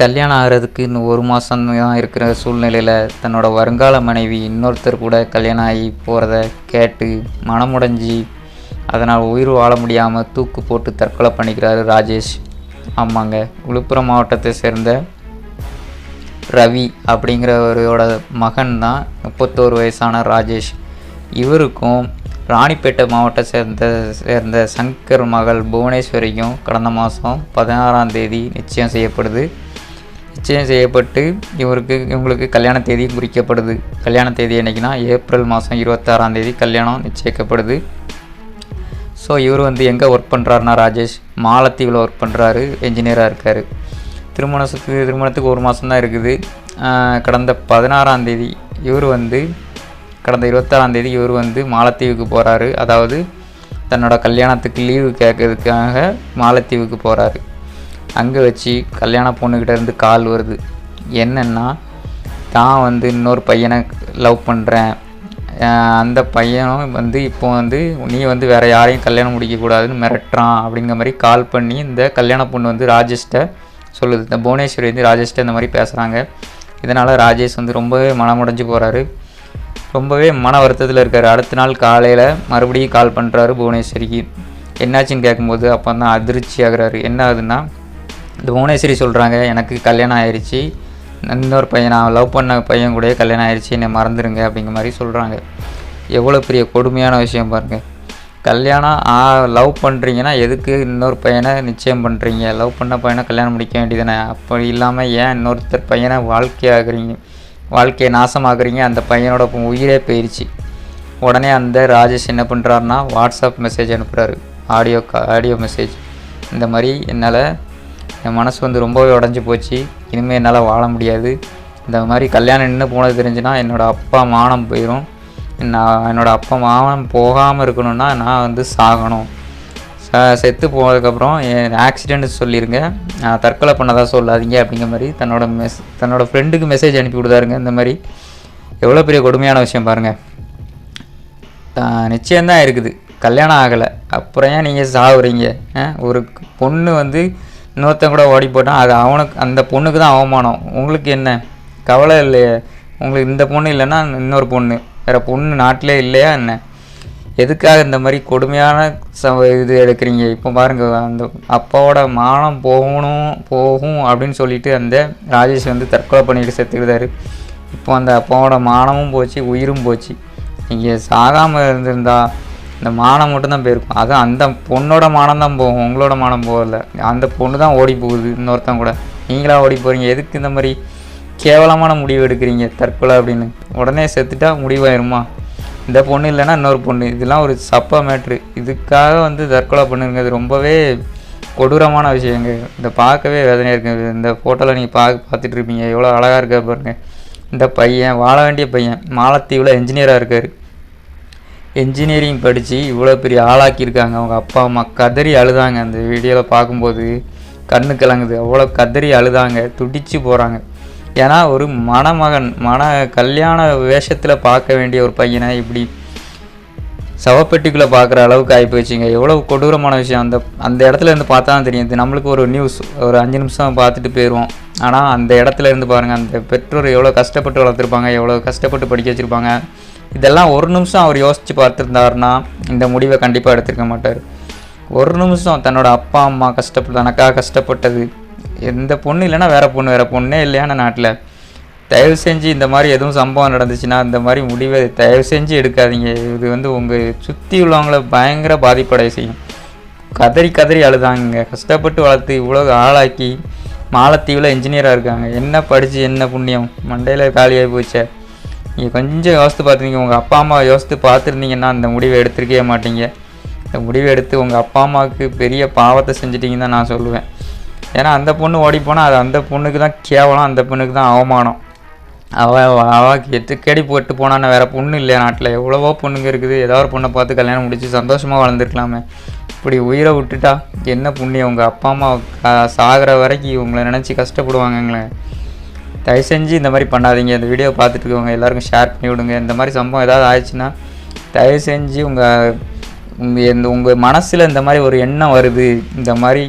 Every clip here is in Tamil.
கல்யாணம் ஆகிறதுக்கு இன்னும் ஒரு மாதம் தான் இருக்கிற சூழ்நிலையில் தன்னோட வருங்கால மனைவி இன்னொருத்தர் கூட கல்யாணம் ஆகி போகிறத கேட்டு மனமுடைஞ்சி அதனால் உயிர் வாழ முடியாமல் தூக்கு போட்டு தற்கொலை பண்ணிக்கிறாரு ராஜேஷ். ஆமாங்க. விழுப்புரம் மாவட்டத்தை சேர்ந்த ரவி அப்படிங்கிறவரோட மகன் தான் முப்பத்தோரு வயசான ராஜேஷ். இவருக்கும் ராணிப்பேட்டை மாவட்டம் சேர்ந்த சேர்ந்த சங்கர் மகள் புவனேஸ்வரிக்கும் கடந்த மாதம் பதினாறாம் தேதி நிச்சயம் செய்யப்படுது. நிச்சயம் செய்யப்பட்டு இவருக்கு இவங்களுக்கு கல்யாண தேதி குறிக்கப்படுது. கல்யாண தேதி என்னைக்குன்னா ஏப்ரல் மாதம் இருபத்தாறாம் தேதி கல்யாணம் நிச்சயிக்கப்படுது. ஸோ இவர் வந்து எங்கே ஒர்க் பண்ணுறாருனா ராஜேஷ். மாலத்தீவில் ஒர்க் பண்ணுறாரு என்ஜினியராக இருக்கார். திருமணத்துக்கு திருமணத்துக்கு ஒரு மாதம் தான் இருக்குது. கடந்த பதினாறாம் தேதி இவர் வந்து கடந்த இருபத்தாறாம் தேதி இவர் வந்து மாலத்தீவுக்கு போகிறாரு அதாவது தன்னோட கல்யாணத்துக்கு லீவு கேட்கறதுக்காக மாலத்தீவுக்கு போகிறாரு அங்கே வச்சு கல்யாண பொண்ணுக்கிட்ட இருந்து கால் வருது. என்னென்னா தான் வந்து இன்னொரு பையனை லவ் பண்ணுறேன் அந்த பையனும் வந்து இப்போ வந்து நீ வந்து வேறு யாரையும் கல்யாணம் முடிக்கக்கூடாதுன்னு மிரட்டுறான் அப்படிங்கிற மாதிரி கால் பண்ணி இந்த கல்யாண பொண்ணு வந்து ராஜேஷ்ட சொல்லுது. இந்த புவனேஸ்வரி வந்து ராஜேஷ்ட இந்த மாதிரி பேசுகிறாங்க இதனால் ராஜேஷ் வந்து ரொம்பவே மனமுடைஞ்சு போகிறாரு ரொம்பவே மன வருத்தத்தில் இருக்கார். அடுத்த நாள் காலையில் மறுபடியும் கால் பண்ணுறாரு புவனேஸ்வரிக்கு. என்னாச்சுன்னு கேட்கும்போது அப்போ தான் அதிர்ச்சி ஆகுறாரு. என்ன ஆகுதுன்னா இந்த புவனேஸ்வரி சொல்கிறாங்க எனக்கு கல்யாணம் ஆயிடுச்சு இன்னொரு பையன் நான் லவ் பண்ண பையன் கூடயே கல்யாணம் ஆயிடுச்சு என்னை மறந்துடுங்க அப்படிங்கிற மாதிரி சொல்கிறாங்க எவ்வளோ பெரிய கொடுமையான விஷயம் பாருங்கள் கல்யாணம் லவ் பண்ணுறீங்கன்னா எதுக்கு இன்னொரு பையனை நிச்சயம் பண்ணுறீங்க லவ் பண்ண பையனை கல்யாணம் முடிக்க வேண்டியதானே அப்படி இல்லாமல் ஏன் இன்னொருத்தர் பையனை வாழ்க்கையாகிறீங்க வாழ்க்கையை நாசமாக்குறீங்க? அந்த பையனோட உயிரே போயிடுச்சு உடனே அந்த ராஜேஷ் என்ன பண்ணுறாருனா வாட்ஸ்அப் மெசேஜ் அனுப்புகிறாரு ஆடியோ கா ஆடியோ மெசேஜ் இந்த மாதிரி என்னால் என் மனசு வந்து ரொம்பவே உடஞ்சி போச்சு. இனிமேல் என்னால் வாழ முடியாது. இந்த மாதிரி கல்யாணம் நின்று போனது தெரிஞ்சுன்னா என்னோடய அப்பா மானம் போயிடும் நான் என்னோடய அப்பா மானம் போகாமல் இருக்கணும்னா நான் வந்து சாகணும். ச செத்து போனதுக்கப்புறம் என் ஆக்சிடென்ட் சொல்லிடுங்க நான் தற்கொலை பண்ணதாக சொல்லாதீங்க அப்படிங்கிற மாதிரி தன்னோட மெஸ் தன்னோட ஃப்ரெண்டுக்கு மெசேஜ் அனுப்பி கொடுத்தாருங்க இந்த மாதிரி. எவ்வளோ பெரிய கொடுமையான விஷயம் பாருங்கள் நிச்சயம்தான் இருக்குது. கல்யாணம் ஆகலை. அப்புறம் ஏன் நீங்கள் சாகுறீங்க ஒரு பொண்ணு வந்து இன்னொருத்தன் கூட ஓடி போட்டான். அது அவனுக்கு அந்த பொண்ணுக்கு தான் அவமானம். உங்களுக்கு என்ன? கவலை இல்லையே. உங்களுக்கு இந்த பொண்ணு இல்லைன்னா இன்னொரு பொண்ணு. வேறு பொண்ணு நாட்டிலே இல்லையா என்ன? எதுக்காக இந்த மாதிரி கொடுமையான ச இது எடுக்கிறீங்க? இப்போ பாருங்கள் அந்த அப்பாவோட மானம் போகணும் போகும் அப்படின்னு சொல்லிட்டு அந்த ராஜேஷ் வந்து தற்கொலை பண்ணிட்டு செத்துக்கிட்டாரு. இப்போ அந்த அப்பாவோட மானமும் போச்சு உயிரும் போச்சு. நீங்கள் சாகாமல் இருந்திருந்தா இந்த மானம் மட்டும்தான் போயிருக்கும். அது அந்த பொண்ணோட மானம் தான் போகும் உங்களோட மானம் போகல. அந்த பொண்ணு தான் ஓடி போகுது இன்னொருத்தன் கூட. நீங்களா ஓடி போகிறீங்க எதுக்கு இந்த மாதிரி கேவலமான முடிவு எடுக்கிறீங்க தற்கொலை அப்படின்னு? உடனே செத்துட்டா முடிவாயிருமா? இந்த பொண்ணு இல்லைன்னா இன்னொரு பொண்ணு. இதெல்லாம் ஒரு சப்பா மேட்ரு. இதுக்காக வந்து தற்கொலை பண்ணுங்க அது ரொம்பவே கொடூரமான விஷயங்க. இதை பார்க்கவே வேதனையாக இருக்குது இந்த ஃபோட்டோவில் நீங்கள் பார்க்க பார்த்துட்டு இருப்பீங்க. எவ்வளோ அழகாக இருக்கா பாருங்கள் இந்த பையன் வாழ வேண்டிய பையன் மாலத்தீவில் என்ஜினியராக இருக்கார். என்ஜினியரிங் படித்து இவ்வளோ பெரிய ஆளாக்கியிருக்காங்க. அவங்க அப்பா அம்மா கதறி அழுதாங்க. அந்த வீடியோவில் பார்க்கும்போது கண்ணு கலங்குது அவ்வளோ கதறி அழுதாங்க. துடிச்சு போகிறாங்க ஏன்னா ஒரு மணமகன் மன கல்யாண வேஷத்தில் பார்க்க வேண்டிய ஒரு பையனை இப்படி சவப்பெட்டிக்குள்ளே பார்க்குற அளவுக்கு ஆகி போச்சுங்க எவ்வளோ கொடூரமான விஷயம். அந்த அந்த இடத்துல இருந்து பார்த்தா தான் தெரியும். இது நம்மளுக்கு ஒரு நியூஸ் ஒரு அஞ்சு நிமிஷம் பார்த்துட்டு போயிடுவோம் ஆனால் அந்த இடத்துல இருந்து பாருங்கள் அந்த பெற்றோர் எவ்வளோ கஷ்டப்பட்டு வளர்த்துருப்பாங்க. எவ்வளோ கஷ்டப்பட்டு படிக்க வச்சுருப்பாங்க. இதெல்லாம் ஒரு நிமிஷம் அவர் யோசித்து பார்த்துருந்தாருன்னா இந்த முடிவை கண்டிப்பாக எடுத்திருக்க மாட்டார். ஒரு நிமிஷம் தன்னோட அப்பா அம்மா கஷ்டப்பட்டு தனக்காக கஷ்டப்பட்டது. எந்த பொண்ணு இல்லைன்னா வேறு பொண்ணு வேறு பொண்ணே இல்லையான நாட்டில்? தயவு செஞ்சு இந்த மாதிரி எதுவும் சம்பவம் நடந்துச்சுன்னா இந்த மாதிரி முடிவை தயவு செஞ்சு எடுக்காதீங்க. இது வந்து உங்கள் சுற்றி உள்ளவங்கள பயங்கர பாதிப்படைய செய்யும். கதறி கதறி அழுதாங்க கஷ்டப்பட்டு வளர்த்து இவ்வளோ ஆளாக்கி மாலத்தீவில் இன்ஜினியராக இருக்காங்க. என்ன படித்து என்ன புண்ணியம்? மண்டையில் காலியாகி போச்சே. நீங்கள் கொஞ்சம் யோசித்து பார்த்துருங்க உங்கள் அப்பா அம்மா யோசித்து பார்த்துருந்தீங்கன்னா அந்த முடிவை எடுத்திருக்கவே மாட்டீங்க. இந்த முடிவை எடுத்து உங்கள் அப்பா அம்மாவுக்கு பெரிய பாவத்தை செஞ்சிட்டிங்கன்னு தான் நான் சொல்லுவேன். ஏன்னா அந்த பொண்ணு ஓடி போனால் அது அந்த பொண்ணுக்கு தான் கேவலம் அந்த பொண்ணுக்கு தான் அவமானம். அவ அவ எட்டு கேடி போட்டு போனான்னு வேறு பொண்ணு இல்லையா நாட்டில்? எவ்வளவோ பொண்ணுங்க இருக்குது. ஏதோ ஒரு பொண்ணை பார்த்து கல்யாணம் முடிச்சு சந்தோஷமாக வளர்ந்துருக்கலாமே இப்படி உயிரை விட்டுட்டா என்ன புண்ணியம்? உங்கள் அப்பா அம்மா சாகிற வரைக்கும் உங்களை நினச்சி கஷ்டப்படுவாங்கங்களேன் தயவு செஞ்சு இந்த மாதிரி பண்ணாதீங்க. இந்த வீடியோ பார்த்துட்டு இருக்கவங்க எல்லாருக்கும் ஷேர் பண்ணி விடுங்க. இந்த மாதிரி சம்பவம் ஏதாவது ஆயிடுச்சுன்னா தயவு செஞ்சு உங்கள் உங்கள் இந்த உங்கள் மனசில் இந்த மாதிரி ஒரு எண்ணம் வருது. இந்த மாதிரி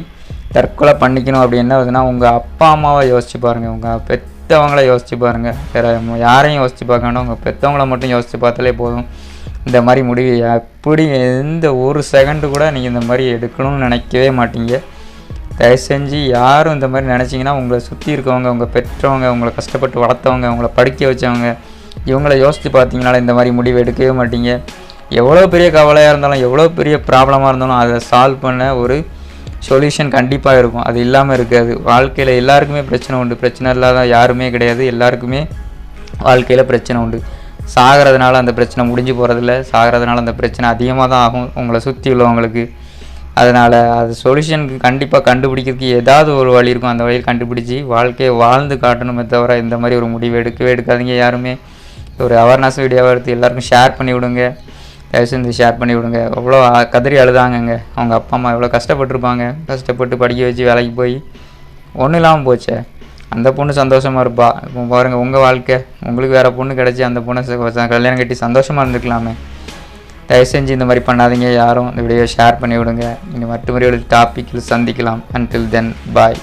தற்கொலை பண்ணிக்கணும் அப்படி என்ன ஆகுதுன்னா உங்கள் அப்பா அம்மாவை யோசிச்சு பாருங்கள் உங்கள் பெற்றவங்கள யோசிச்சு பாருங்கள் வேறு யாரையும் யோசிச்சு பார்க்க வேண்டாம் உங்கள் பெற்றவங்கள மட்டும் யோசிச்சு பார்த்தாலே போதும். இந்த மாதிரி முடிவு. எப்படி எந்த ஒரு செகண்டு கூட நீங்கள் இந்த மாதிரி எடுக்கணும்னு நினைக்கவே மாட்டீங்க. தயவு செஞ்சு யாரும் இந்த மாதிரி நினச்சிங்கன்னா உங்களை சுற்றி இருக்கவங்க உங்கள் பெற்றவங்க உங்களை கஷ்டப்பட்டு வளர்த்தவங்க உங்களை படிக்க வச்சவங்க இவங்கள யோசித்து பார்த்தீங்கனால இந்த மாதிரி முடிவு எடுக்கவே மாட்டீங்க. எவ்வளோ பெரிய கவலையாக இருந்தாலும் எவ்வளோ பெரிய ப்ராப்ளமாக இருந்தாலும் அதை சால்வ் பண்ண ஒரு சொல்யூஷன் கண்டிப்பாக இருக்கும். அது இல்லாமல் இருக்காது. வாழ்க்கையில் எல்லாருக்குமே பிரச்சனை உண்டு. பிரச்சனை இல்லாத யாருமே கிடையாது. எல்லாருக்குமே வாழ்க்கையில் பிரச்சனை உண்டு. சாகிறதுனால அந்த பிரச்சனை முடிஞ்சு போகிறதில்ல சாகிறதுனால அந்த பிரச்சனை அதிகமாக தான் ஆகும். உங்களை சுற்றி உள்ளவங்களுக்கு அதனால் அது சொல்யூஷனுக்கு கண்டிப்பாக கண்டுபிடிக்கிறதுக்கு ஏதாவது ஒரு வழி இருக்கும். அந்த வழியில் கண்டுபிடிச்சி வாழ்க்கையை வாழ்ந்து காட்டணுமே தவிர இந்த மாதிரி ஒரு முடிவு எடுக்கவே எடுக்காதீங்க. யாருமே ஒரு அவேர்னஸ் வீடியோவாக எடுத்து எல்லாருக்கும் ஷேர் பண்ணி விடுங்க. தயவுசெய்து ஷேர் பண்ணி விடுங்க. அவ்வளோ கதறி அழுதாங்கங்க. அவங்க அப்பா அம்மா எவ்வளோ கஷ்டப்பட்டிருப்பாங்க. கஷ்டப்பட்டு படிக்க வச்சு வேலைக்கு போய் ஒன்றும் இல்லாமல் போச்சே. அந்த பொண்ணு சந்தோஷமாக இருப்பா. இப்போ பாருங்கள் உங்கள் வாழ்க்கை. உங்களுக்கு வேறு பொண்ணு கிடச்சி அந்த பொண்ணை கல்யாணம் கட்டி சந்தோஷமாக இருந்துக்கலாமே தயவு செஞ்சு இந்த மாதிரி பண்ணாதீங்க. யாரும் இந்த வீடியோ ஷேர் பண்ணி விடுங்க இனி மற்ற மாதிரி டாப்பிக்கில் சந்திக்கலாம். அன்டில் தென் பாய்